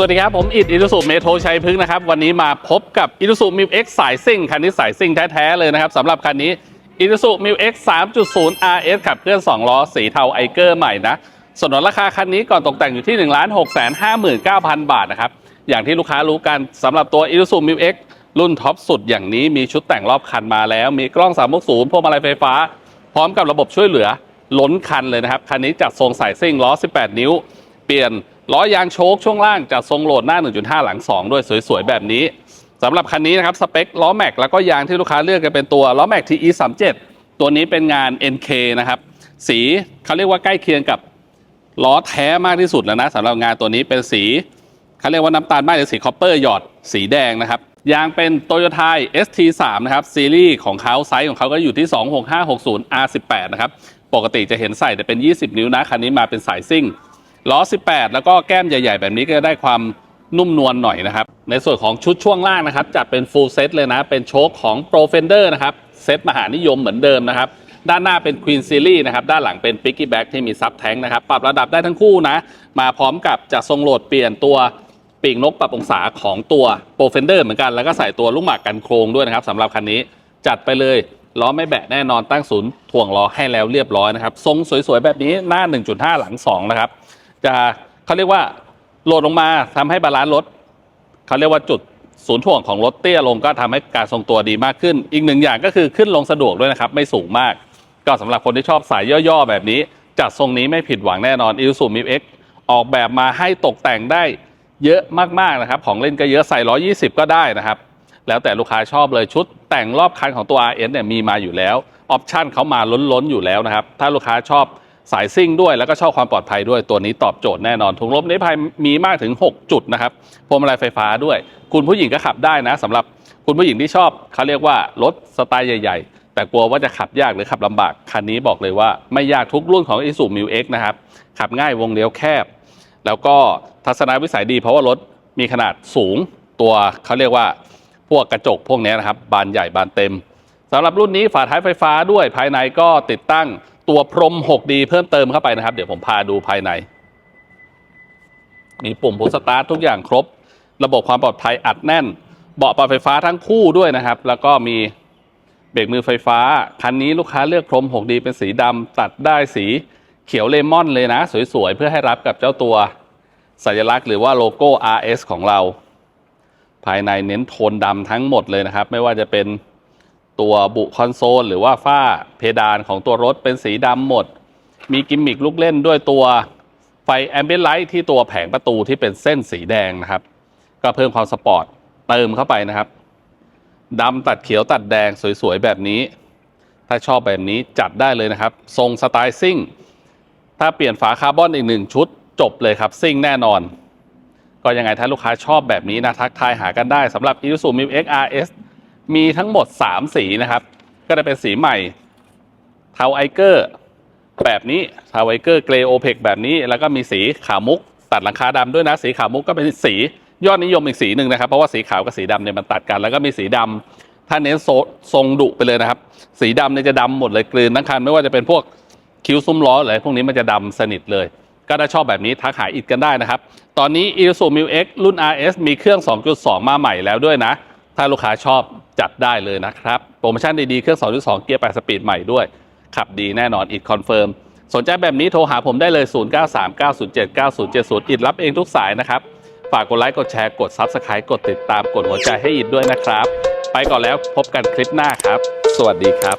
สวัสดีครับ ผมอิดอิ u สุเมโทชัยพฤกษ์นะครับ วันนี้มาพบกับอิ u สุมิวเอ็กสายซิ่งคันนี้สายซิ่งแท้ ๆ เลยนะครับสำหรับคันนี้อิ u สุมิวเอ็ก3.0 RS ขับเคลื่อน2ล้อสีเทาไอเกอร์ใหม่นะส่วนราคาคันนี้ก่อนตกแต่งอยู่ที่1 6 5 9 0 0 0บาทนะครับ อย่างที่ลูกค้ารู้กันสำหรับตัวอิ u สุมิวเอ็กรุ่นท็อปสุดอย่างนี้มีชุดแต่งรอบคันมาแล้ว มีกล้อง360พวงมาลัยไฟฟ้า พร้อมกับระบบช่วยเหลือล้นคันเลยนะครับคันนี้จัดทรงสายซิ่งล้อ 18 นิ้ว เปลี่ยน ล้อยางโชคช่วงล่างจัดทรงโหลดหน้า 1.5 หลัง 2 ด้วยสวยๆ แบบนี้สำหรับคันนี้นะครับ สเปคล้อแม็กแล้วก็ยางที่ลูกค้าเลือกกันเป็นตัวล้อแม็ก TE 37ตัวนี้เป็นงาน NK นะครับ สีเขาเรียกว่าใกล้เคียงกับล้อแท้มากที่สุดแล้วนะสำหรับงานตัวนี้เป็นสีเขาเรียกว่าน้ำตาลไหมหรือสีคอปเปอร์หยอดสีแดงนะครับยางเป็น Toyota ST3 นะครับซีรีส์ของเขาไซส์ของเขาก็อยู่ที่ 26560 R18 นะครับปกติจะเห็นใส่แต่เป็น 20 นิ้วนะคันนี้มาเป็นสายซิ่ง ล้อ 18 แล้วก็แก้มใหญ่ ๆ แบบนี้ก็จะได้ความนุ่มนวลหน่อยนะครับ ในส่วนของชุดช่วงล่างนะครับจัดเป็น full set เลยนะ เป็นโชคของ Pro Fender นะครับเซตมหานิยมเหมือนเดิมนะครับ ด้านหน้าเป็น Queen Series นะครับ ด้านหลังเป็น Piggyback ที่มีซับแท้งนะครับ ปรับระดับได้ทั้งคู่นะ มาพร้อมกับจะทรงโหลดเปลี่ยนตัวปีกนกปรับองศาของตัว Pro Fender เหมือนกัน แล้วก็ใส่ตัวลูกหมากกันโครงด้วยนะครับสำหรับคันนี้จัดไปเลยล้อไม่แบะแน่นอนตั้งศูนย์ถ่วงล้อให้แล้วเรียบร้อยนะครับทรงสวยๆแบบนี้หน้า 1.5 หลัง 2 นะครับ จะเขาเรียกว่าโหลดลงมาทำให้บาลานซ์รถเขาเรียกว่าจุดศูนย์ถ่วงของรถเตี้ยลงก็ทำให้การทรงตัวดีมากขึ้น อีกหนึ่งอย่างก็คือขึ้นลงสะดวกด้วยนะครับ ไม่สูงมาก ก็สำหรับคนที่ชอบสายย่อๆ แบบนี้จัดทรงนี้ไม่ผิดหวังแน่นอน i s u m i x ออกแบบมาให้ตกแต่งได้เยอะมากๆนะครับ ของเล่นก็เยอะใส่ 120 ก็ได้นะครับ แล้วแต่ลูกค้าชอบเลยชุดแต่งรอบคันของตัว RS เนี่ยมีมาอยู่แล้วออปชั่นเขามาล้นๆอยู่แล้วนะครับ ถ้าลูกค้าชอบ สายซิ่งด้วยแล้วก็ชอบความปลอดภัยด้วยตัวนี้ตอบโจทย์แน่นอนถุงลมนิรภัยมีมากถึง 6 จุดนะครับพวงมาลัยไฟฟ้าด้วย คุณผู้หญิงก็ขับได้นะสำหรับคุณผู้หญิงที่ชอบเขาเรียกว่ารถสไตล์ใหญ่ ๆ แต่กลัวว่าจะขับยากหรือขับลำบากคันนี้บอกเลยว่าไม่ยากทุกรุ่นของ i s u m i x นะครับขับง่ายวงเลี้ยวแคบ แล้วก็ทัศนวิสัยดี เพราะว่ารถมีขนาดสูงตัวเขาเรียกว่าพวกกระจกพวกนี้นะครับบานใหญ่บานเต็มสำหรับรุ่นนี้ฝาท้ายไฟฟ้าด้วยภายในก็ติดตั้ง ตัวพรม 6D เพิ่มเติมเข้าไปนะครับ เดี๋ยวผมพาดูภายใน มีปุ่มพุชสตาร์ททุกอย่างครบ ระบบความปลอดภัยอัดแน่น เบาะปรับไฟฟ้าทั้งคู่ด้วยนะครับ แล้วก็มีเบรกมือไฟฟ้า คันนี้ลูกค้าเลือกพรม 6D เป็นสีดำตัดได้สีเขียวเลมอนเลยนะ สวยๆ เพื่อให้รับกับเจ้าตัวสัญลักษณ์หรือว่าโลโก้ RS ของเรา ภายในเน้นโทนดำทั้งหมดเลยนะครับ ไม่ว่าจะเป็น ตัวบุคอนโซล หรือว่าฝ้าเพดานของตัวรถเป็นสีดำหมด มีกิมมิคลูกเล่นด้วยตัวไฟแอมเบียนไลท์ที่ตัวแผงประตูที่เป็นเส้นสีแดงนะครับ ก็เพิ่มความสปอร์ตเติมเข้าไปนะครับดำตัดเขียวตัดแดงสวยๆ แบบนี้ ถ้าชอบแบบนี้จัดได้เลยนะครับ ทรงสไตล์ซิ่ง ถ้าเปลี่ยนฝาคาร์บอนอีกหนึ่งชุด จบเลยครับ ซิ่งแน่นอน ก็ยังไงถ้าลูกค้าชอบแบบนี้นะ ทักทายหากันได้สำหรับ i s u z u m i x RS มีทั้งหมด 3 สีนะครับ ก็จะเป็นสีใหม่เทาไอเกอร์แบบนี้เทาไอเกอร์เกรโอเพกแบบนี้ แล้วก็มีสีขาวมุก ตัดหลังคาดำด้วยนะ สีขาวมุกก็เป็นสียอดนิยมอีกสีหนึ่งนะครับ เพราะว่าสีขาวกับสีดำเนี่ยมันตัดกัน แล้วก็มีสีดำถ้าเน้นโซทรงดุไปเลยนะครับ สีดำเนี่ยจะดำหมดเลยกลืนทั้งคันไม่ว่าจะเป็นพวกคิ้วซุ้มล้ออะไรพวกนี้มันจะดำสนิทเลย ก็ถ้าชอบแบบนี้ทักหาอิดกันได้นะครับ ตอนนี้ i s u m i x รุ่น RS มีเครื่อง 2.2 มาใหม่แล้วด้วยนะ ถ้าลูกค้าชอบจัดได้เลยนะครับ โปรโมชั่นดีๆ เครื่อง 2.2 เกียร์ 8 สปีดใหม่ด้วย ขับดีแน่นอนอิดคอนเฟิร์มสนใจแบบนี้โทรหาผมได้เลย 0939079070 อิดรับเองทุกสายนะครับ ฝากกดไลค์ กดแชร์ กด Subscribe กดติดตาม กดหัวใจให้อิดด้วยนะครับ ไปก่อนแล้วพบกันคลิปหน้าครับ สวัสดีครับ